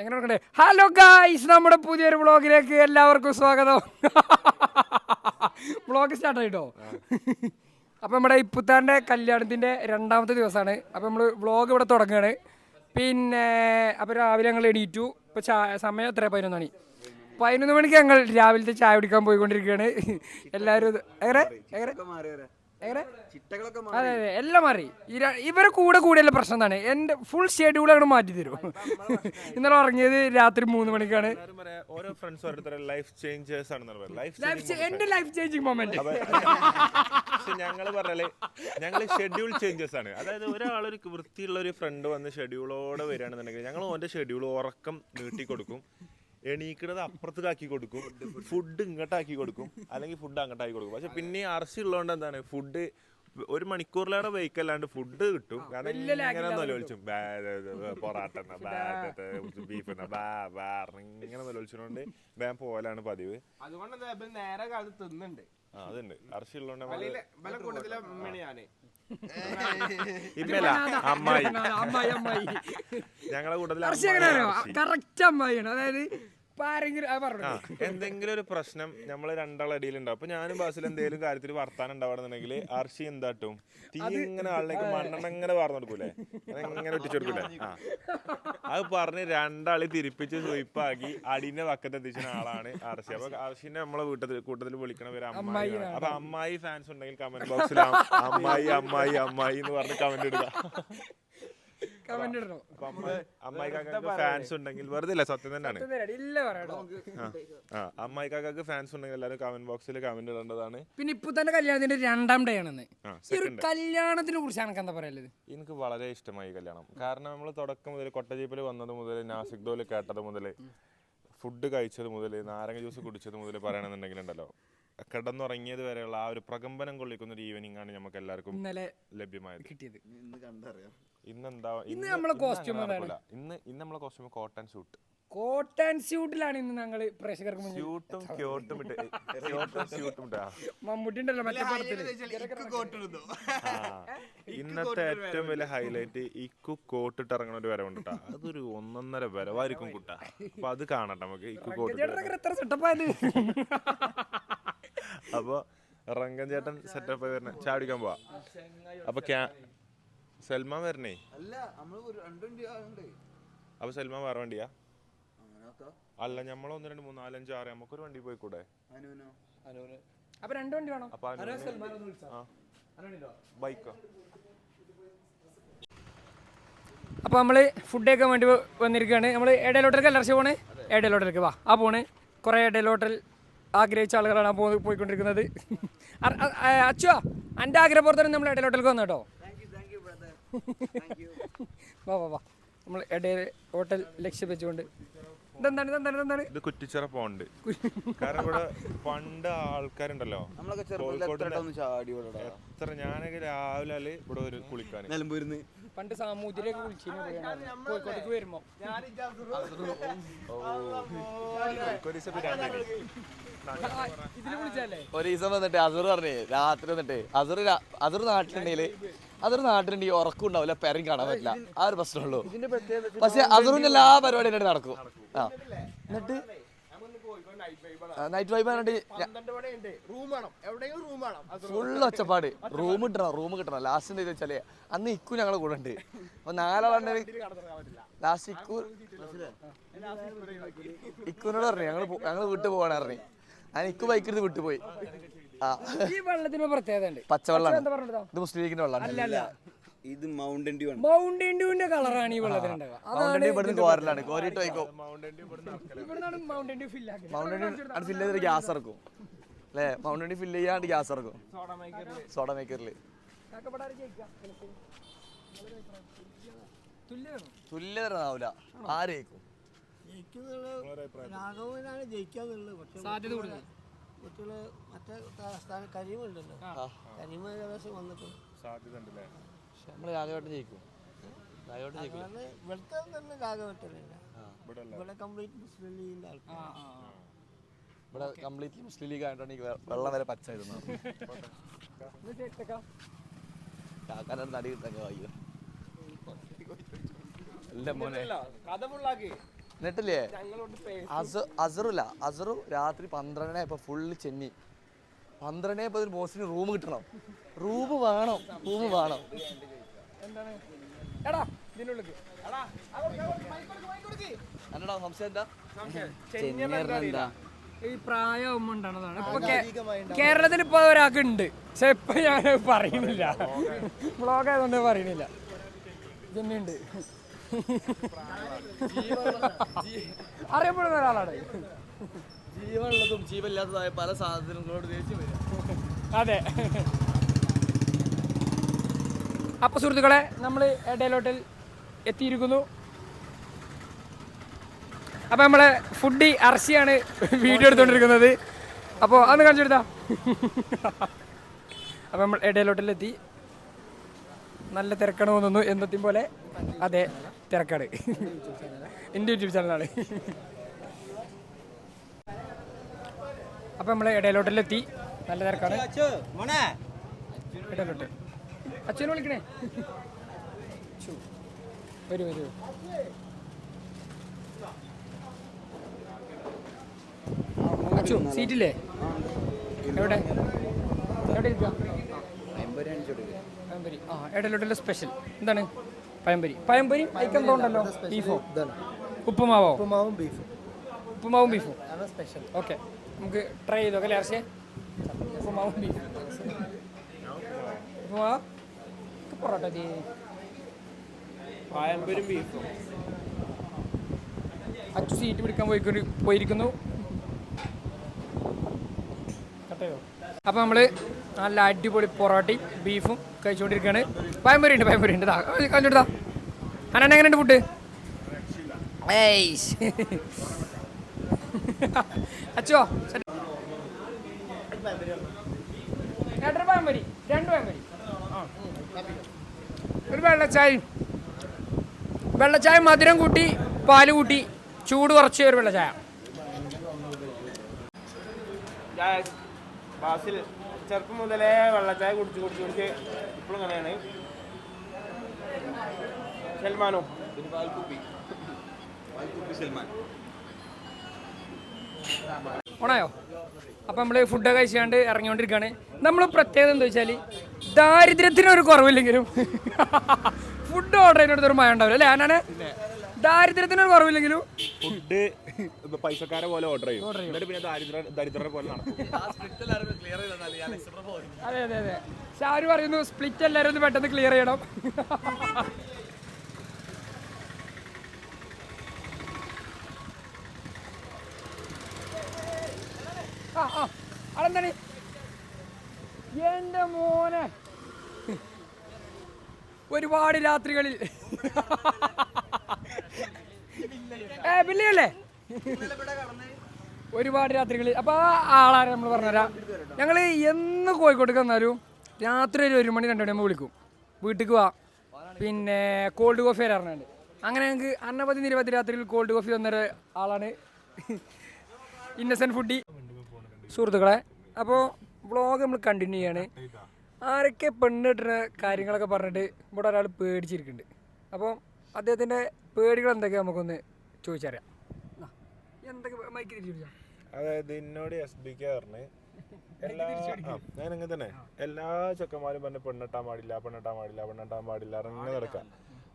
എങ്ങനെ നോക്കണ്ടേ hello guys നമ്മുടെ പുതിയൊരു ബ്ലോഗിലേക്ക് എല്ലാവർക്കും സ്വാഗതം. ബ്ലോഗ് സ്റ്റാർട്ട് ആയിട്ടോ? അപ്പം നമ്മുടെ ഇപ്പുത്താന്റെ കല്യാണത്തിന്റെ രണ്ടാമത്തെ ദിവസമാണ്. അപ്പം നമ്മൾ വ്ളോഗ് ഇവിടെ തുടങ്ങുകയാണ്. പിന്നെ അപ്പോൾ രാവിലെ ഞങ്ങൾ എണീറ്റു. ഇപ്പോൾ ചായ സമയം എത്ര? പതിനൊന്ന് മണി. പതിനൊന്ന് മണിക്ക് ഞങ്ങൾ രാവിലത്തെ ചായ കുടിക്കാൻ പോയിക്കൊണ്ടിരിക്കുകയാണ്. എല്ലാവരും എങ്ങനെ? എങ്ങനെ? എങ്ങനെ? അതെ അതെ എല്ലാം മാറി. ഇവരെ കൂടെ കൂടിയുള്ള പ്രശ്നം എന്താണ്? എന്റെ ഫുൾ ഷെഡ്യൂൾ അങ്ങോട്ട് മാറ്റി തരും. ഇന്നലെ ഉറങ്ങിയത് രാത്രി മൂന്ന് മണിക്കാണ്. ഓരോ ഫ്രണ്ട്സ് ലൈഫ് ചേഞ്ചേഴ്സ് ലൈഫ് എന്റെ ലൈഫ് ചേഞ്ചിങ് മൊമെന്റ് പക്ഷെ ഞങ്ങൾ പറഞ്ഞാൽ ഞങ്ങൾ ഷെഡ്യൂൾ ചേഞ്ചസ് ആണ്. അതായത് ഒരാളൊരു വൃത്തിയുള്ള ഒരു ഫ്രണ്ട് വന്ന് ഷെഡ്യൂളോടെ വരികയാണെന്നുണ്ടെങ്കിൽ ഞങ്ങൾ ഓന്റെ ഷെഡ്യൂൾ ഉറക്കം നീട്ടി കൊടുക്കും എണീക്കണത് അപ്പുറത്തേക്കാക്കി കൊടുക്കും. ഫുഡ് ഇങ്ങോട്ടാക്കി കൊടുക്കും. അല്ലെങ്കിൽ ഫുഡ് അങ്ങോട്ടാക്കി കൊടുക്കും. പക്ഷെ പിന്നെ അറസ്റ്റ് ഉള്ളതുകൊണ്ട് എന്താണ്? ഫുഡ് ഒരു മണിക്കൂറിലേറെ വെയിക്കല്ലാണ്ട് ഫുഡ് കിട്ടും. കാരണം ഇങ്ങനെ നിലവിളിച്ചും പൊറാട്ട ബീഫ് ഇങ്ങനെ നിലവിളിച്ചതുകൊണ്ട് വേഗം പോകലാണ് പതിവ്. അതുകൊണ്ട് നേരെ കാലത്ത് തിന്നുണ്ട് അതുണ്ട്. അറസി ഉള്ളതുകൊണ്ട് ഇമ്മല്ല അമ്മായി. ഞങ്ങളെ കൂട്ടത്തിൽ കറക്റ്റ് അമ്മായിയാണ് അതായത് എന്തെങ്കിലും ഒരു പ്രശ്നം നമ്മൾ രണ്ടാളടിയിലുണ്ടാവും അപ്പൊ ഞാനും ബാസിൽ എന്തെങ്കിലും കാര്യത്തിൽ വർത്താനം ഉണ്ടാവണമെന്നുണ്ടെങ്കിൽ അർഷി എന്താട്ടും? തീ ഇങ്ങനെ ആളിലേക്ക് മണ്ണെണ്ണ ഇങ്ങനെ വാർന്നു കൊടുക്കൂലേ ഇങ്ങനെ ഒട്ടിച്ചെടുക്കൂലേ? അത് പറഞ്ഞ് രണ്ടാളി തിരിപ്പിച്ച് സ്വയിപ്പാക്കി അടിന്റെ വക്കത്ത് എത്തിച്ച ആളാണ് അർഷി. അപ്പൊ അർഷിന്റെ നമ്മളെ വീട്ടത്തിൽ കൂട്ടത്തിൽ വിളിക്കണ പേര് അമ്മായി. അപ്പൊ അമ്മായി ഫാൻസ് ഉണ്ടെങ്കിൽ കമന്റ് ബോക്സിൽ അമ്മായി അമ്മായി അമ്മായി എന്ന് പറഞ്ഞ് കമന്റ് ഇടുക. കമന്റ് ഇടണോ? ഫാൻസ് ഉണ്ടെങ്കിൽ വെറുതെ ഇല്ല? സത്യം തന്നെയാണ്. ഇല്ല പറയണോ? ആ. അമ്മായിക്കാക്ക് ഫാൻസ് ഉണ്ടെങ്കിൽ എല്ലാവരും കമന്റ് ബോക്സിൽ കമന്റ് ഇടേണ്ടതാണ്. പിന്നെ ഇപ്പൊ തന്നെ കല്യാണത്തിന്റെ രണ്ടാം ഡേ ആണെന്ന്. ആ ഈ ഒരു കല്യാണത്തിനെ കുറിച്ച് എനിക്ക് എന്താ പറയല്ലത് എനിക്ക് വളരെ ഇഷ്ടമായി കല്യാണം. കാരണം നമ്മൾ തുടക്കം മുതൽ കൊട്ടജീപ്പിൽ വന്നത് മുതൽ നാസിക് ഡോൽ കേട്ടത് മുതൽ ഫുഡ് കഴിച്ചത് മുതൽ നാരങ്ങ ജ്യൂസ് കുടിച്ചത് മുതൽ പറയണമെന്നുണ്ടെങ്കിൽ ഉണ്ടല്ലോ. കിടന്നുറങ്ങിയത് വരെയുള്ള ആ ഒരു പ്രകമ്പനം കൊള്ളിക്കുന്ന ഒരു ഈവനിങ് ആണ് നമുക്ക് എല്ലാവർക്കും ഇന്നലെ ലഭ്യമായത്. കിട്ടിയത്. ഇന്ന് എന്താ ഇന്ന് നമ്മളെ അങ്ങനെ എന്താണ്? ഇന്ന് ഇന്ന് നമ്മളെ കോസ്റ്റ്യൂം കോട്ടൺ സ്യൂട്ട് കോട്ടൺ സ്യൂട്ടിലാണ് ഇന്ന് ഞങ്ങൾ പ്രേക്ഷകർക്ക് മുന്നിൽ. സ്യൂട്ടും ക്യൂട്ടും ഇട്ട് ക്യോട്ടും സ്യൂട്ടും ഇട്ടാ? മമ്മൂട്ടി ഉണ്ടല്ലോ മറ്റേ പടത്തിൽ? ആ. ഇന്നത്തെ ഏറ്റവും വലിയ ഹൈലൈറ്റ് ഇക്കു കോട്ടിട്ട് ഇറങ്ങണ ഒരു വരവുണ്ട് ട്ടാ. അതൊരു ഒന്നൊന്നര വരവായിരിക്കും കുട്ട. അപ്പൊ അത് കാണട്ടെ നമുക്ക് ഇക്കു കോട്ടിട്ട് അപ്പൊ റങ്കൻ ചേട്ടൻ സെറ്റപ്പ് വരുന്ന ചാടിക്കാൻ പോവാ. അപ്പൊ ക്യാ സൽമാൻ വരണേ? അല്ല നമ്മൾ ഒരു രണ്ട് വണ്ടി ആളുണ്ട്. അപ്പൊ സൽമാൻ വേറെ വണ്ടിയാ? അല്ല നമ്മൾ ഒന്ന് രണ്ട് മൂന്ന് നാലഞ്ച് ആറ് ആറ് നമുക്കൊരു വണ്ടി പോയി കൂടെ അനുവിനോ. അപ്പൊ രണ്ട് വണ്ടി വേണം? അപ്പൊ ബൈക്കോ. അപ്പോൾ നമ്മൾ ഫുഡ് കഴിക്കാൻ വേണ്ടി വന്നിരിക്കുകയാണ്. നമ്മൾ എടയിലോട്ടേക്ക് പോണേ? പോണ് ഹോട്ടലേക്ക് വാ. ആ പോണേ. കുറെ എടയിലോട്ടൽ ആഗ്രഹിച്ച ആളുകളാണ് പോ- പോയിക്കൊണ്ടിരിക്കുന്നത്. എന്റെ അച്ചുവാ എന്റെ ആഗ്രഹപ്പുറത്താണ് നമ്മൾ ഇടയിലോട്ടേക്ക് വന്നു കേട്ടോ thank you thank you brother thank you വാ വാ വാ. നമ്മൾ ഇടയിൽ ഹോട്ടൽ ലക്ഷ്യം വെച്ചുകൊണ്ട്. ഇതെന്താണ് ഇതെന്താണ് ഇതെന്താണ്? ഇത് കുറ്റിച്ചിറ പോണ്ട്. കാരണം ഇവിടെ പണ്ട് ആൾക്കാരുണ്ടല്ലോ. എത്ര ഞാനൊക്കെ രാവിലെ ഇവിടെ ഒരു കുളിക്കാൻ നിലമ്പൂരിന്ന്. പണ്ട് സാമൂതിരിയൊക്കെ കോഴിക്കോട്ടേക്ക് വരുമ്പോ. ഒരു ദിവസം വന്നിട്ട് അസുർ പറഞ്ഞേ രാത്രി വന്നിട്ട്. അസുർ അസുർ നാട്ടിലുണ്ടെങ്കിൽ അതൊരു നാട്ടിലുണ്ട് ഈ ഉറക്കം ഉണ്ടാവില്ല പേരും കാണാൻ പറ്റില്ല. ആ ഒരു പ്രശ്നമുള്ളൂ പക്ഷെ അസറിന്റെ എല്ലാ പരിപാടിയും എന്റെ നടക്കും. ആ. എന്നിട്ട്? നൈറ്റ് വൈബ് പറഞ്ഞിട്ട് ഫുള്ള് ഒച്ചപ്പാട്. റൂം കിട്ടണം റൂം കിട്ടണം. ലാസ്റ്റ് എന്താ വെച്ചാൽ അന്ന് ഇക്കു ഞങ്ങളെ കൂടെ ഉണ്ട്. അപ്പൊ നാലാളുണ്ട് ലാസ്റ്റ് ഇക്കു ഇക്കുനോട് പറഞ്ഞു ഞങ്ങൾ ഞങ്ങൾ വിട്ടു പോവാണ് പറഞ്ഞു. ഞാൻ ഇക്കു ബൈക്കെടുത്ത് വിട്ടുപോയി. ഈ വെള്ളത്തിന് പ്രത്യേകത ഉണ്ട്. പച്ചവെള്ളം ഇത് മുസ്ലിം ലീഗിന്റെ വെള്ളമാണ്. അല്ല ഇത് മൗണ്ടൻ ഡ്യൂ ആണ്. മൗണ്ടൻ ഡ്യൂവിന്റെ കളറാണ് ഈ വെള്ളത്തിന് ഉണ്ടാവുക. മൗണ്ടൻ ഡ്യൂ ഇവിടുന്ന് കോരലാണ്. കോരിട്ട് വയ്ക്കും. ഇവിടുന്നാണ് മൗണ്ടൻ ഡ്യൂ ഫില്ല് ആക്കുക മൗണ്ടൻ ഡ്യൂ ഫില്ല് ഗ്യാസ് ഇറക്കും. അല്ലേ? മൗണ്ടൻ ഡ്യൂ ഫില്ല് ചെയ്യാണ്ട് ഗ്യാസ് ഇറക്കും. സോഡ മേക്കറിൽ തുല്യമാണോ തുല്യത ആവൂല ആരേക്കും സാധ്യത കൂടുതൽ. കുട്ടികൾ മറ്റേ സ്ഥാനം കരീമുണ്ടല്ലോ. കരീമ ഏകദേശം വന്നിട്ട്. സാധ്യത ഉണ്ടല്ലേ നമ്മൾ രാഘവേട്ടൻ ജയിക്കും. ഇവിടുത്തെ തന്നെ രാഘവട്ടനല്ല? ഇവിടെ കംപ്ലീറ്റ് മുസ്ലിം ലീഗിന്റെ ആൾക്കാർ ഇവിടെ കംപ്ലീറ്റ്ലി മുസ്ലിം ലീഗ് ആയിട്ടാണ് ഈ വെ- വെള്ളം വരെ പച്ച ഇരുന്നത് കാക്കാനോട് നടി കിട്ടാൻ കഴിയും അല്ല മോനെ. കഥ ഫുള്ളാക്കി എന്നിട്ടില്ലേ അസ അസറില്ല. അസറു രാത്രി പന്ത്രണ്ടേ ഇപ്പൊ ഫുള്ള് ചെന്നി പന്ത്രണ്ടേ ഇപ്പൊ ബോസിന് റൂം കിട്ടണം. റൂം വേണം. റൂം വേണം. എന്താണ്? എടാ ഇതിനുള്ളിൽ എന്നടാ സംശയം എന്താ? എന്താ? ഈ പ്രായം ഉണ്ടാണതാണ് കേരളത്തിൽ ഇപ്പൊ ഒരാൾക്ക് ഉണ്ട്. പക്ഷെ ഇപ്പൊ ഞാൻ പറയുന്നില്ല. ബ്ലോഗ് ആയതുകൊണ്ട് പറയുന്നില്ല. ഇതന്നെയുണ്ട് അറിയപ്പെടുന്ന ഒരാളാണ്. ജീവനുള്ളതും ജീവനില്ലാത്തതായ പല സാധനങ്ങളോട് ദേഷ്യം വരും. അതെ. അപ്പൊ സുഹൃത്തുക്കളെ നമ്മൾ ഡേലോട്ടിൽ എത്തിയിരിക്കുന്നു. അപ്പൊ നമ്മളെ ഫുഡി അർശിയാണ് വീഡിയോ എടുത്തോണ്ടിരിക്കുന്നത് അപ്പോൾ അന്ന് കാണിച്ചെടുത്താ അപ്പൊ നമ്മൾ എടയിലോട്ടിലെത്തി നല്ല തിരക്കണമെന്നൊന്നു തോന്നുന്നു പോലെ. അതെ. തിരക്കാണ് എന്റെ യൂട്യൂബ് ചാനലാണ്. അപ്പൊ നമ്മൾ ഇടയിലോട്ടിലെത്തി നല്ല തിരക്കാണ്. ഇടയിലോട്ട്. അച്ഛനെ വിളിക്കണേ. വരൂ വരൂ. അച്ചു സീറ്റില്ലേ? എവിടെ? എവിടെ ഇരിക്കുക ആ ഇടയിലോട്ടുള്ള സ്പെഷ്യൽ. എന്താണ്? പഴംപൊരി. പഴംപൊരി ഐക്കെന്തോ ഉണ്ടല്ലോ. ബീഫോ? ഉപ്പുമാവോ? ഉപ്പുമാവും ബീഫും. ഉപ്പുമാവും ബീഫും. Special okay. നമുക്ക് ട്രൈ ചെയ്തോ അല്ലേ ആർഷേ ഉപ്പുമാവും ബീഫും. ഉപ്പുമാവ്? പൊറോട്ട തീ പായമ്പരും ബീഫും. അച്ചു സീറ്റ് പിടിക്കാൻ പോയി പോയിരിക്കുന്നു. കട്ടയോ അപ്പോൾ നമ്മൾ നല്ല അടിപൊളി പൊറോട്ടയും ബീഫും കഴിച്ചുകൊണ്ടിരിക്കുകയാണ്. പയമ്പൊരി ഉണ്ട് പയമ്പൊരി ഉണ്ട് കാണിച്ചെടുത്താ അനന്നെ എങ്ങനെയുണ്ട് ഫുഡ് അച്ചോ പഴംപൊരി രണ്ട് പയമ്പൊരി. ഒരു വെള്ളച്ചായയും വെള്ളച്ചായ മധുരം കൂട്ടി പാൽ കൂട്ടി ചൂട് കുറച്ച് ഒരു വെള്ളച്ചായ. ബാസിൽ ചെറുപ്പം മുതലേ വെള്ളച്ചായ കുടിച്ച് കുടിച്ച് കുടിച്ച് ഇപ്പോഴും അങ്ങനെയാണ് സൽമാനോ? ഓണായോ? അപ്പം നമ്മൾ ഫുഡൊക്കെ കഴിച്ചാണ്ട് ഇറങ്ങിക്കൊണ്ടിരിക്കുകയാണ് നമ്മൾ പ്രത്യേകത എന്താ വെച്ചാൽ ദാരിദ്ര്യത്തിന് ഒരു കുറവില്ലെങ്കിലും ഫുഡ് ഓർഡർ ചെയ്യുന്നിടത്ത് ഒരു മഴ ഉണ്ടാവില്ല അല്ലേ? ഞാനാണ് ദാരിദ്ര്യത്തിന് ഒരു കുറവില്ലെങ്കിലും. ഫുഡ് പൈസക്കാരെ പോലെ ഓർഡർ ചെയ്യും. എന്നിട്ട് പിന്നെ ദാരിദ്ര ദരിദ്രരെ പോലെ നടക്കും. അതെ അതെ അതെ. ഷാരു ആര് പറയുന്നു സ്പ്ലിറ്റ് എല്ലാവരും ഒന്ന് പെട്ടെന്ന് ക്ലിയർ ചെയ്യണം. ആ ആ. അതെന്താണ്? എന്റെ മോനെ. ഒരുപാട് രാത്രികളിൽ. ഏ ബില്ലിയല്ലേ? ഒരുപാട് രാത്രികളിൽ അപ്പോൾ ആ ആളാരെ നമ്മൾ പറഞ്ഞുതരാം. ഞങ്ങൾ എന്ന് കോഴിക്കോട്ടേക്ക് വന്നാലും രാത്രി ഒരു ഒരു മണി രണ്ട് മണിയാകുമ്പോൾ വിളിക്കും. വീട്ടിലേക്ക് വാ. പിന്നെ കോൾഡ് കോഫി വരാറുണ്ട്. അങ്ങനെ ഞങ്ങൾക്ക് അന്നപതി നിരവധി രാത്രിയിൽ കോൾഡ് കോഫി തന്നൊരു ആളാണ് ഇന്നസെന്റ് ഫുഡി സുഹൃത്തുക്കളെ അപ്പോൾ വ്ളോഗ് നമ്മൾ കണ്ടിന്യൂ ചെയ്യാണ്. ആരൊക്കെ പെണ്ണിട്ടുന്ന കാര്യങ്ങളൊക്കെ പറഞ്ഞിട്ട് ഇവിടെ ഒരാൾ പേടിച്ചിരിക്കുന്നുണ്ട്. അപ്പോൾ അദ്ദേഹത്തിന്റെ പേടികൾ എന്തൊക്കെയാണ് നമുക്കൊന്ന് ചോദിച്ചറിയാം. ആ, എന്തൊക്കെ മൈക്കിൽ ചോദിച്ചാൽ അതായത് എന്നോട് എസ് ബി കെ പറഞ്ഞ് എല്ലാ ആ, ഞാൻ അങ്ങനെ തന്നെ. എല്ലാ ചെക്കന്മാരും പറഞ്ഞ് പെണ്ണെട്ടാൻ പാടില്ല പെണ്ണെട്ടാൻ പാടില്ല പെണ്ണെട്ടാൻ പാടില്ല അങ്ങനെ നടക്കാം.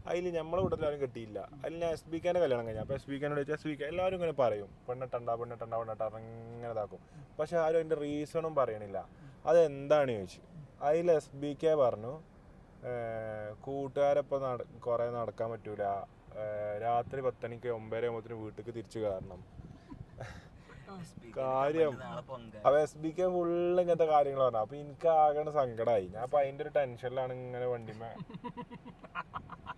അതിൽ നമ്മളെ കൂട്ടത്തിൽ ആരും കിട്ടിയില്ല. അതിൽ ഞാൻ എസ് ബി കെന്റെ കല്യാണം കഴിഞ്ഞാൽ അപ്പോൾ എസ് ബി കെനോട് ചോദിച്ചാൽ എസ് ബി കെ എല്ലാവരും ഇങ്ങനെ പറയും. പെണ്ണെട്ടണ്ട പെണ്ണെട്ടണ്ട പെണ്ണെട്ട അങ്ങനെ ഇതാക്കും. പക്ഷെ ആരും അതിന്റെ റീസണും പറയണില്ല. അതെന്താണ് ചോദിച്ചു. അതിൽ എസ് ബി കെ പറഞ്ഞു കൂട്ടുകാരൊപ്പം നട കുറേ നടക്കാൻ പറ്റൂല. രാത്രി പത്തണിക്ക് ഒമ്പതര ആകുമ്പോഴത്തേന് വീട്ടിലേക്ക് തിരിച്ചു കയറണം കാര്യം അപ്പൊ എസ് ബി കെ ഫുള്ള് ഇങ്ങനത്തെ കാര്യങ്ങൾ പറഞ്ഞു അപ്പൊ എനിക്ക് ആകെ സങ്കടമായി ഞാൻ അപ്പൊ അതിന്റെ ഒരു ടെൻഷനിലാണ് ഇങ്ങനെ വണ്ടിമേ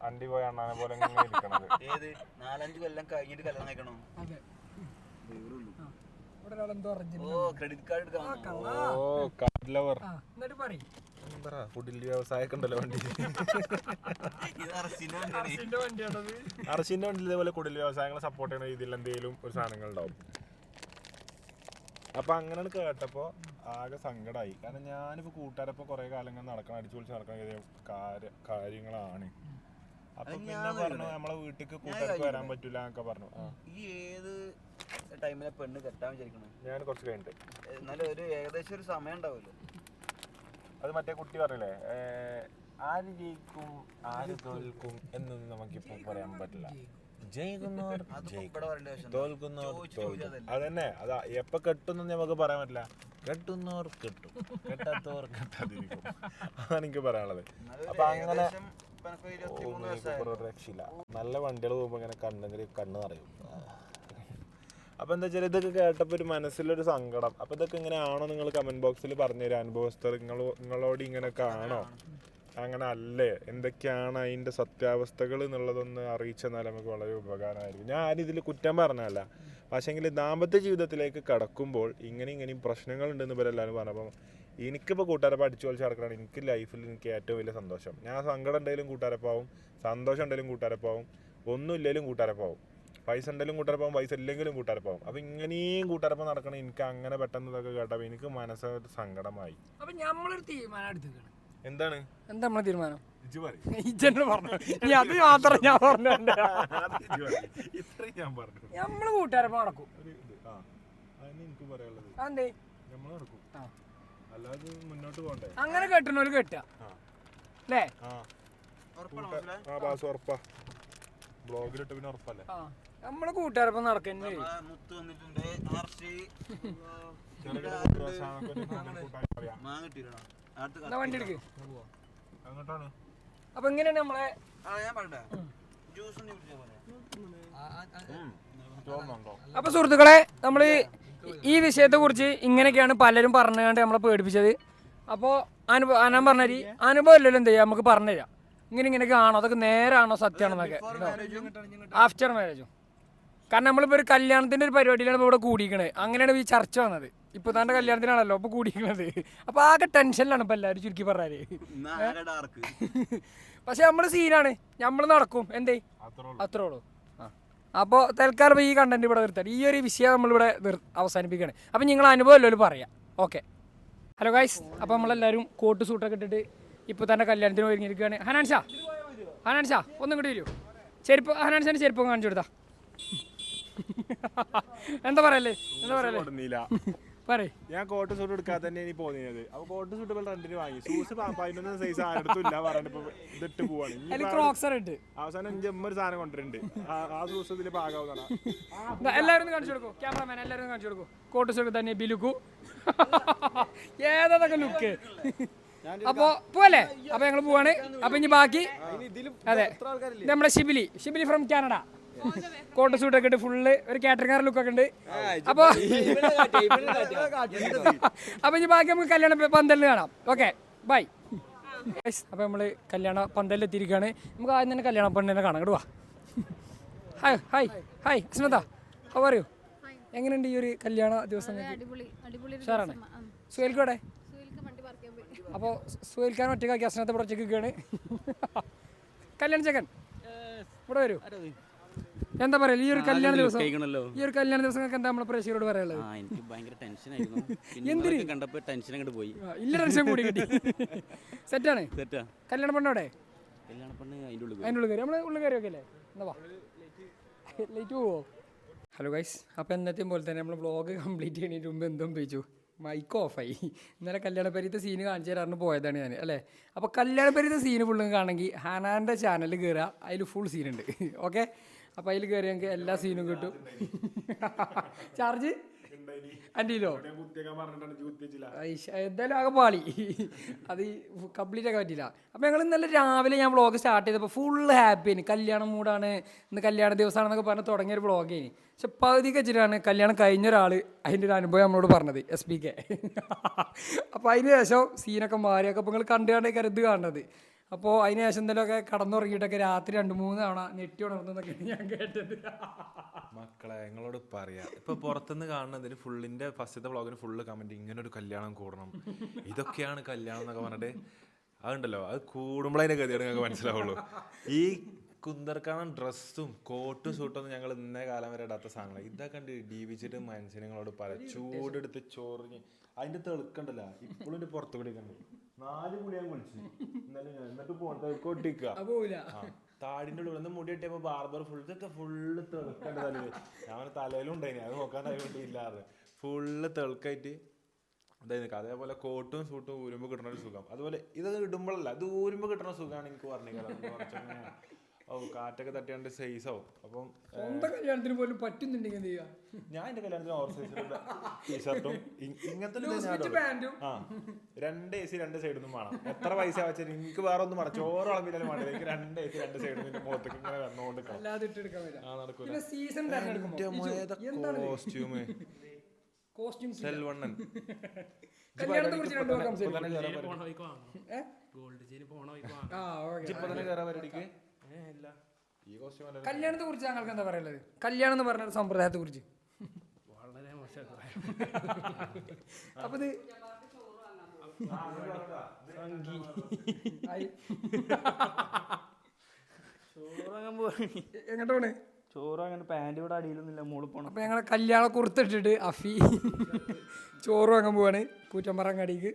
വണ്ടി പോയ അണ്ണാനെ പോലെ ഇങ്ങനെ ഇരിക്കണത്. ഏത്? നാലഞ്ച് കൊല്ലം കഴിഞ്ഞിട്ട് കല്യാണം കഴിക്കണോ? ഓ ക്രെഡിറ്റ് കാർഡ് ഓ കാർഡ് ലവർ എന്നിട്ട് പറയും. പറ. ഫുഡിൽ വ്യവസായമൊക്കെ ഉണ്ടല്ലോ വണ്ടി. അർശിന്റെ വണ്ടിയാണത് അർഷിന്റെ വണ്ടിയിൽ ഇതേപോലെ കുടിൽ വ്യവസായങ്ങളെ സപ്പോർട്ട് ചെയ്യുന്ന രീതിയിൽ എന്തെങ്കിലും ഒരു സാധനങ്ങൾ ഉണ്ടാവും. അപ്പൊ അങ്ങനെ കേട്ടപ്പോ ആകെ സങ്കടമായി കാരണം ഞാനിപ്പോ കൂട്ടുകാരപ്പോ കുറെ കാലങ്ങൾ നടക്കണം അടിച്ചു പൊളിച്ച് നടക്കണ കാര്യ- കാര്യ- കാര്യങ്ങളാണ്. അപ്പൊ പിന്നെ പറഞ്ഞു നമ്മളെ വീട്ടിക്ക് കൂട്ടുകാർക്ക് വരാൻ പറ്റൂല എന്നൊക്കെ പറഞ്ഞു. ഈ ഏത് ടൈമിലെ പെണ്ണ് കെട്ടാൻ വിചാരിക്കണം? ഞാൻ കുറച്ച് കഴിഞ്ഞിട്ട്. എന്നാലും ഒരു ഏകദേശം ഒരു സമയം ഉണ്ടാവുമല്ലോ. അത് മറ്റേ കുട്ടി പറഞ്ഞില്ലേ ആര് ജയിക്കും ആര് തോൽക്കും എന്നൊന്നും നമുക്കിപ്പോ പറയാൻ പറ്റില്ല. ജയിക്കുന്നവർ തോൽക്കുന്നവർ ചോദിച്ച തോൽക്കും. അതന്നെ അതാ എപ്പോ കെട്ടുന്നു നമുക്ക് പറയാൻ പറ്റില്ല. കെട്ടുന്നവർ കെട്ടും. കെട്ടാത്തവർ കെട്ടാതിരിക്കും. അതാണ് എനിക്ക് പറയാനുള്ളത്. അപ്പൊ അങ്ങനെ രക്ഷയില്ല. നല്ല വണ്ടികൾ പോകുമ്പോ ഇങ്ങനെ കണ്ണെങ്കിൽ കണ്ണു നിറയും. അപ്പൊ എന്താ വെച്ചാൽ ഇതൊക്കെ കേട്ടപ്പോ ഒരു മനസ്സിലൊരു സങ്കടം. അപ്പൊ ഇതൊക്കെ ഇങ്ങനെയാണോ നിങ്ങൾ കമന്റ് ബോക്സിൽ പറഞ്ഞുതരാം. അനുഭവസ്ഥർ നിങ്ങൾ നിങ്ങളോട് ഇങ്ങനെയൊക്കെ ആണോ? അങ്ങനെ അല്ലേ? എന്തൊക്കെയാണ് അതിന്റെ സത്യാവസ്ഥകൾ എന്നുള്ളതൊന്ന് അറിയിച്ചെന്നാൽ നമുക്ക് വളരെ ഉപകാരമായിരിക്കും. ഞാൻ ആരും ഇതിൽ കുറ്റം പറഞ്ഞല്ല പക്ഷേങ്കിൽ ദാമ്പത്യ ജീവിതത്തിലേക്ക് കടക്കുമ്പോൾ ഇങ്ങനെ ഇങ്ങനെയും പ്രശ്നങ്ങൾ ഉണ്ടെന്ന് ഇവരെല്ലാവരും അപ്പം എനിക്കിപ്പോൾ കൂട്ടുകാരപ്പം അടിച്ചു പൊളിച്ച് നടക്കണം എനിക്ക് ലൈഫിൽ എനിക്ക് ഏറ്റവും വലിയ സന്തോഷം. ഞാൻ സങ്കടം ഉണ്ടെങ്കിലും കൂട്ടുകാരപ്പാവും സന്തോഷം ഉണ്ടെങ്കിലും കൂട്ടുകാരപ്പാവും ഒന്നുമില്ലെങ്കിലും കൂട്ടുകാരപ്പാവും പൈസ ഉണ്ടെങ്കിലും കൂട്ടരപ്പാവും പൈസ ഇല്ലെങ്കിലും കൂട്ടരപ്പാവും അപ്പൊ ഇങ്ങനെയും കൂട്ടരപ്പം നടക്കണം. എനിക്ക് അങ്ങനെ പെട്ടെന്ന് ഇതൊക്കെ കേട്ടപ്പോ എനിക്ക് മനസ്സൊരു സങ്കടമായി. അപ്പൊ തീരുമാനം എന്താണ്? എന്താ നമ്മളെ തീരുമാനം. ഇജന്നെ പറഞ്ഞു. ഇനി അത് മാത്രം ഞാൻ പറഞ്ഞു നമ്മൾ കൂട്ടുകാരപ്പം നടക്കും. അങ്ങനെ കെട്ടണോൽ കെട്ടുക. അല്ലേ ബ്ലോഗിലിട്ട് പിന്നെ ഉറപ്പല്ലേ? നമ്മൾ കൂട്ടുകാരപ്പം നടക്കന്നെ. മുത്ത് വന്നിട്ടുണ്ട് വണ്ടി എടുക്ക്. അപ്പൊ ഇങ്ങനെയാണ് നമ്മളെ അപ്പൊ സുഹൃത്തുക്കളെ നമ്മൾ ഈ വിഷയത്തെ കുറിച്ച് ഇങ്ങനെയൊക്കെയാണ് പലരും പറഞ്ഞുകൊണ്ട് നമ്മളെ പേടിപ്പിച്ചത്. അപ്പോൾ അനുഭവം ഞാൻ പറഞ്ഞരി അനുഭവം ഇല്ലല്ലോ എന്ത് ചെയ്യാം? നമുക്ക് പറഞ്ഞുതരാം. ഇങ്ങനെ ഇങ്ങനെയൊക്കെ ആണോ? അതൊക്കെ നേരാണോ സത്യമാണോ എന്നൊക്കെ? ആഫ്റ്റർ മാരേജും കാരണം നമ്മളിപ്പോൾ ഒരു കല്യാണത്തിന്റെ ഒരു പരിപാടിയിലാണ് ഇപ്പോൾ ഇവിടെ കൂടിയിരിക്കണത്. അങ്ങനെയാണ് ഈ ചർച്ച വന്നത്. ഇപ്പൊ തന്റെ കല്യാണത്തിനാണല്ലോ ഇപ്പൊ കൂടിയിരിക്കണത്. അപ്പൊ ആകെ ടെൻഷനിലാണ് ഇപ്പൊ എല്ലാരും ചുരുക്കി പറഞ്ഞാൽ. പക്ഷെ നമ്മൾ സീനാണ് നമ്മൾ നടക്കും. എന്തേ? അത്രേ അത്രേ ഉള്ളൂ. അപ്പോൾ തൽക്കാലം ഈ കണ്ടന്റ് ഇവിടെ നിർത്താൻ ഈ ഒരു വിഷയം നമ്മളിവിടെ ഇവിടെ അവസാനിപ്പിക്കുകയാണ് അപ്പം നിങ്ങൾ അനുഭവം എല്ലാവരും പറയാം. ഓക്കെ. ഹലോ ഗൈസ് അപ്പോൾ നമ്മളെല്ലാരും കോട്ട് സൂട്ടൊക്കെ ഇട്ടിട്ട് ഇപ്പോൾ തന്നെ കല്യാണത്തിന് ഒരുങ്ങിയിരിക്കുകയാണ്. ഹനാൻഷാ ഹനാൻഷാ ഒന്നും കൂടി വരൂ. ചെരുപ്പ് ഹനാൻഷാന്റെ ചെരുപ്പ് കാണിച്ചു കൊടുത്താ. എന്താ പറയല്ലേ എന്താ പറയല്ലേ കൊടുന്നില്ല പറയ്. ഞാൻ കോട്ട് സൂട്ട് എടുക്കാതെ തന്നെ ഇനി പോകുന്നത് അപ്പൊ കോട്ട് സൂട്ട് റെന്റിന് വാങ്ങി. സൂസ് പതിനൊന്ന് സൈസ് ആരടുത്തും ഇല്ല പറഞ്ഞപ്പോ ഇതിട്ട് പോവാണ്. അവസാനം അഞ്ച് അമ്മ ഒരു സാധനം കൊണ്ടുവരുന്നുണ്ട് ആ- ആ ദിവസം ഇതിൽ പാകാവുന്നതാണ്. എല്ലാവരും കാണിച്ചു കൊടുക്കും. ക്യാമറമാൻ എല്ലാവരും കാണിച്ചു കൊടുക്കും. കോട്ട് സൂട്ട് തന്നെ ബിലുക്കു. ഏതൊക്കെ ലുക്ക് അപ്പോ പോവല്ലേ? അപ്പൊ ഞങ്ങൾ പോവാണ്. അപ്പൊ ഇനി ബാക്കി അതെ. ഇത് നമ്മുടെ Shibili Shibili from Canada coat suit ഒക്കെ ഇട്ട് ഫുള്ള് ഒരു കാറ്ററിംഗ് ലുക്ക് ഒക്കെ ഉണ്ട്. അപ്പൊ അപ്പൊ ഇനി ബാക്കി നമുക്ക് കല്യാണ പന്തലിന് കാണാം. ഓക്കെ ബൈ അപ്പൊ നമ്മൾ കല്യാണ പന്തലിൽ എത്തിയിരിക്കുകയാണ്. നമുക്ക് ആദ്യം തന്നെ കല്യാണ പെണ്ണിനെ കാണാം. കേട്ടോ വാ. Hi hi hi Asmatha how are you എങ്ങനെയുണ്ട് ഈ ഒരു കല്യാണ ദിവസം? ഷാറാണ്. സുഹേൽക്കോടെ സുഹേൽക്ക് ചെയ്യാൻ പോയി. അപ്പോൾ സുഹേൽക്കാൻ ഒറ്റക്കാക്കി അസ്നത്തെ ഇവിടെ ഒറ്റയ്ക്ക് കല്യാണ ചെക്കൻ ഇവിടെ വരൂ. എന്താ പറയാ ഈ ഒരു കല്യാണ ദിവസം ഈ ഒരു കല്യാണ ദിവസം എന്താ നമ്മളെ പ്രേക്ഷകരോട് പറയാനുള്ളത്? എനിക്ക് ഭയങ്കര ടെൻഷനായിരുന്നു പിന്നെ കണ്ടപ്പോൾ ടെൻഷൻ അങ്ങോട്ട് പോയി. ഇല്ല ടെൻഷൻ കൂടി കിട്ടി. സെറ്റാണ് സെറ്റാ കല്യാണ കല്യാണ പെണ്ണ് അതിന്റെ ഉള്ളിൽ അതിന്റെ ഉള്ളിൽ കയറി നമ്മൾ ഉള്ളിൽ കയറി ഒക്കെ അല്ലേ? എന്നാ വാ. ലേറ്റ് പോവോ? ഹലോ ഗൈസ് അപ്പോൾ എന്നത്തെയും പോലെ തന്നെ നമ്മൾ ബ്ലോഗ് കംപ്ലീറ്റ് ചെയ്യുന്നതിന് മുമ്പ് എന്തോ ചോദിച്ചു മൈക്ക് ഓഫായി ഇന്നലെ കല്യാണ കല്യാണപ്പരിത്തെ സീന് കാണിച്ചു തരാറിന് പോയതാണ് ഞാൻ അല്ലേ? അപ്പോൾ കല്യാണപ്പരിത്തെ സീന് ഫുള്ളും കാണണമെങ്കിൽ ഹനാന്റെ ചാനൽ കയറുക അതിൽ ഫുൾ സീനുണ്ട് ഓക്കെ അപ്പോൾ അതിൽ കയറി ഞങ്ങൾക്ക് എല്ലാ സീനും കിട്ടും. ചാർജ് അന്റെയിലോ എന്തായാലും ആകെ പാളി. അത് കംപ്ലീറ്റ് ആക്കാൻ പറ്റില്ല അപ്പോൾ ഞങ്ങൾ ഇന്നലെ രാവിലെ ഞാൻ വ്ളോഗ് സ്റ്റാർട്ട് ചെയ്തപ്പോൾ ഫുൾ ഹാപ്പി ആയിരുന്നു കല്യാണം മൂടാണ് ഇന്ന് കല്യാണ ദിവസമാണെന്നൊക്കെ പറഞ്ഞ് തുടങ്ങിയൊരു വ്ളോഗേന് പക്ഷെ പകുതി വെച്ചിട്ടാണ് കല്യാണം കഴിഞ്ഞ ഒരാൾ അതിന്റെ ഒരു അനുഭവം നമ്മളോട് പറഞ്ഞത് എസ് പി കെ അപ്പോൾ അതിന് ശേഷം സീനൊക്കെ മാറിയൊക്കെ അപ്പോൾ നിങ്ങൾ കണ്ടു കണ്ടേ കരുത് കാണുന്നത് അപ്പോൾ അതിന് ശേഷം എന്തെങ്കിലുമൊക്കെ കടന്നുറങ്ങിയിട്ടൊക്കെ രാത്രി രണ്ട് മൂന്ന് തവണ നെറ്റ് ഉണർന്നതൊക്കെ ഞാൻ കേട്ടത് മക്കളെ ഞങ്ങളോട് പറയാം. ഇപ്പൊ പുറത്തുനിന്ന് കാണുന്നതിന് ഫുള്ളിന്റെ ഫസ്റ്റത്തെ വ്ളോഗിന് ഫുള്ള് കമന്റ് ഇങ്ങനെ ഒരു കല്യാണം കൂടണം. ഇതൊക്കെയാണ് കല്യാണം എന്നൊക്കെ പറഞ്ഞിട്ട് അതുണ്ടല്ലോ അത് കൂടുമ്പോഴേ അതിന്റെ ഗതിയാണ് ഞങ്ങൾക്ക് മനസ്സിലാവുള്ളൂ. ഈ കുന്തർക്കാണം ഡ്രസ്സും കോട്ടും സൂട്ടൊന്നും ഞങ്ങൾ ഇന്നേ കാലം വരെ ഇടാത്ത സാധനങ്ങൾ ഇതൊക്കെ കണ്ട് ഡീവിച്ചിട്ട് മനുഷ്യനങ്ങളോട് പറയാം. ചൂടെടുത്ത് ചോറിഞ്ഞ്. അതിന്റെ തെളുക്കണ്ടല്ല ഇപ്പോഴും പുറത്തു കൂടി കണ്ടു നാല് കൂടി ഞാൻ വിളിച്ചു ഇന്നലെ ഞാൻ എന്നിട്ട് പോട്ടെ കൊട്ടിക്കുക. താടിന്റെ ഉള്ളിൽ നിന്ന് മുടി കിട്ടിയപ്പോ ബാർബർ ഫുൾ ഇതൊക്കെ ഫുള്ള് തെളുക്കണ്ട തലയിൽ ഞാൻ തലയിലും ഉണ്ടായിന് അത് നോക്കാൻ ടൈം ഇല്ലാതെ ഫുള്ള് തെളുക്കായിട്ട് ഉണ്ടായിരുന്നു അതേപോലെ കോട്ടും സൂട്ടും ഊരുമ്പോ കിട്ടണ ഒരു സുഖം. അതുപോലെ ഇത് ഇടുമ്പോഴല്ല ഇത് ഊരുമ്പോ കിട്ടണ സുഖമാണ് എനിക്ക് പറഞ്ഞേക്കാം ഓ കാറ്റൊക്കെ തട്ടിയാണ്ട് സൈസ് ആവും അപ്പം സ്വന്തം കല്യാണത്തിന് പോലും പറ്റുന്നുണ്ടെങ്കിൽ എന്ത് ചെയ്യാ ഞാൻ എന്റെ കല്യാണത്തിന് ഓവർ സൈസ് ടീഷർട്ടും ഇങ്ങനത്തെ. പാന്റും ആ രണ്ട് എ സി രണ്ട് സൈഡിൽ നിന്നും വേണം. എത്ര പൈസ വെച്ചാൽ എനിക്ക് വേറെ ഒന്നും വേണം ചോറ് അളവില്ലാലും വേണം എനിക്ക് രണ്ട് എ സി രണ്ട് സൈഡിൽ നിന്ന് മുഖത്തേക്ക് ഇങ്ങനെ വന്നുകൊണ്ട് ആ നടക്കൂല. പിന്നെ സീസൺ തെരഞ്ഞെടുക്കുമ്പോൾ എന്താണ് കോസ്റ്റ്യൂം കോസ്റ്റ്യൂം സെൽവണ്ണൻ. കല്യാണത്തെ കുറിച്ച് രണ്ടു വാക്ക് സംസാരിക്കും. ഏ? ആ ഓക്കെ ഇപ്പൊ തന്നെ കയറാൻ പരിപാടിക്ക്? കല്യാണത്തെ കുറിച്ച് താങ്കൾക്ക് എന്താ പറയുള്ളത് കല്യാണം എന്ന് പറഞ്ഞ ഒരു സമ്പ്രദായത്തെ കുറിച്ച്. വളരെ മോശം അപ്പൊ ഇത് എങ്ങോട്ട് പോണേ? ചോറ് അങ്ങനെ പാന്റ് ഇവിടെ അടിയിലൊന്നുമില്ല മോൾ പോണം. അപ്പൊ ഞങ്ങളെ കല്യാണ കുറുത്തിട്ടിട്ട് അഫി. ചോറ് വാങ്ങാൻ പോവാണ് കൂറ്റമ്പറങ്ങാടിക്ക്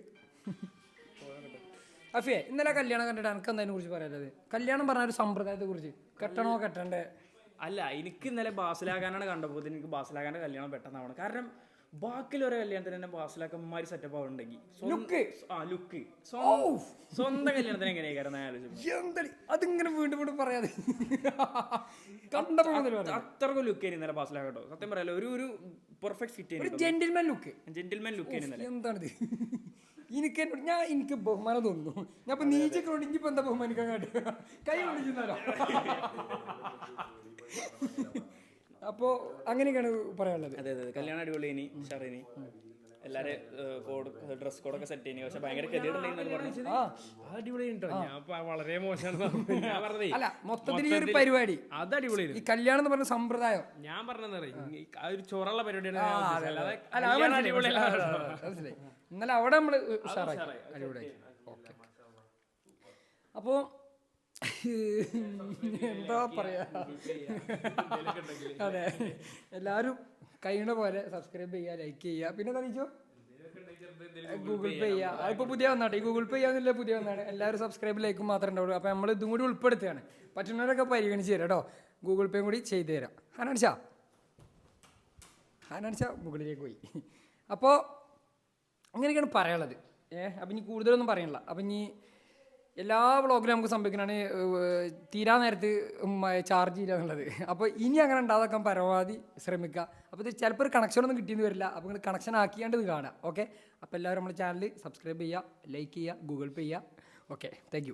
അഫിയെ ഇന്നലെ കല്യാണം കണ്ടിട്ട് എനിക്ക് എന്തതിനെ കുറിച്ച് പറയാനുള്ളത്? കല്യാണം പറഞ്ഞ ഒരു സമ്പ്രദായത്തെ കുറിച്ച്. കെട്ടണോ കെട്ടണ്ടേ? അല്ല എനിക്ക് ഇന്നലെ ബാസിലാകാനാണ് കണ്ടപ്പോൾ എനിക്ക് ബാസിലാകാന്റെ കല്യാണം പെട്ടെന്നാവണം. കാരണം ബാക്കിയുള്ള കല്യാണത്തിന് തന്നെ ബാസിലാക്കന്മാര് സെറ്റപ്പ് ആവുന്നുണ്ടെങ്കിൽ ലുക്ക് ആ ലുക്ക് സ്വന്തം കല്യാണത്തിന് എങ്ങനെയായിരുന്നു ആലോചിച്ചു അതിങ്ങനെ വീണ്ടും വീണ്ടും പറയാതെ. അത്രക്കും ലുക്ക് ആയിരുന്നു ഇന്നലെ ബാസിലാക്കട്ടോ സത്യം പറയാലോ ഒരു ഒരു perfect fit gentleman look gentleman look എന്താണിത്? എനിക്ക് എന്നോട് ഞാൻ എനിക്ക് ബഹുമാനം തോന്നുന്നു. ഞാൻ ഇപ്പൊ നീച്ചൊക്കെ ഇനിയിപ്പോ എന്താ ബഹുമാനിക്കാൻ കാട്ടി. കൈ കൊണ്ടിരിക്കുന്നല്ലോ അപ്പോ അങ്ങനെയൊക്കെയാണ് പറയാനുള്ളത്. അതെ അതെ. കല്യാണം അടിപൊളി ഇനി ഷറിനി എല്ലാരും കോഡ് ഡ്രസ് കോഡൊക്കെ സെറ്റ് ചെയ്യുന്നു പക്ഷെ ഭയങ്കര വളരെ മോശമാണ് ഞാൻ പറഞ്ഞതേ അല്ല മൊത്തത്തിൽ ഈ ഒരു പരിപാടി. അത് അടിപൊളി ഈ കല്യാണം എന്ന് പറഞ്ഞ സമ്പ്രദായം. ഞാൻ പറഞ്ഞു ആ ഒരു ചോറുള്ള പരിപാടിയാണ് ഇന്നലെ അവിടെ നമ്മൾ ഉഷാറാക്കി. അടിപൊളിയാക്കി. ഓക്കെ അപ്പോ എന്താ പറയാ? അതെ. എല്ലാവരും കഴിയണ പോലെ സബ്സ്ക്രൈബ് ചെയ്യുക ലൈക്ക് ചെയ്യുക. പിന്നെ എന്താ ചോദിച്ചോ ഗൂഗിൾ പേ ചെയ്യുക അതിപ്പോൾ പുതിയ വന്നാട്ടെ. ഈ ഗൂഗിൾ പേ ചെയ്യാന്നില്ല പുതിയ വന്നാണ് എല്ലാവരും സബ്സ്ക്രൈബ് ലൈക്കും മാത്രമേ ഉണ്ടാവുള്ളൂ. അപ്പോൾ നമ്മൾ ഇതും കൂടി ഉൾപ്പെടുത്തുകയാണ്. പറ്റുന്നവരൊക്കെ പരിഗണിച്ച് തരാം കേട്ടോ ഗൂഗിൾ പേയും കൂടി ചെയ്തു തരാം. ഹാനടിച്ചാ ഹാനടിച്ച മുകളിലേക്ക് പോയി. അപ്പോൾ അങ്ങനെയൊക്കെയാണ് പറയാനുള്ളത്. ഏഹ് അപ്പം ഇനി കൂടുതലൊന്നും പറയണില്ല. അപ്പം ഇനി എല്ലാ വ്ളോഗിലും നമുക്ക് സംഭവിക്കണാണ് തീരാ നേരത്ത് ചാർജ് ചെയ്യുക എന്നുള്ളത്. അപ്പോൾ ഇനി അങ്ങനെ ഉണ്ടാകാൻ പരമാവധി ശ്രമിക്കുക. അപ്പോൾ ഇത് ചിലപ്പോൾ ഒരു കണക്ഷനൊന്നും കിട്ടിയെന്ന് വരില്ല. അപ്പോൾ നിങ്ങൾ കണക്ഷൻ ആക്കിയാണ്ട് ഇത് കാണാം ഓക്കെ അപ്പോൾ എല്ലാവരും നമ്മുടെ ചാനൽ സബ്സ്ക്രൈബ് ചെയ്യുക ലൈക്ക് ചെയ്യുക ഗൂഗിൾ പേ ചെയ്യുക. Okay thank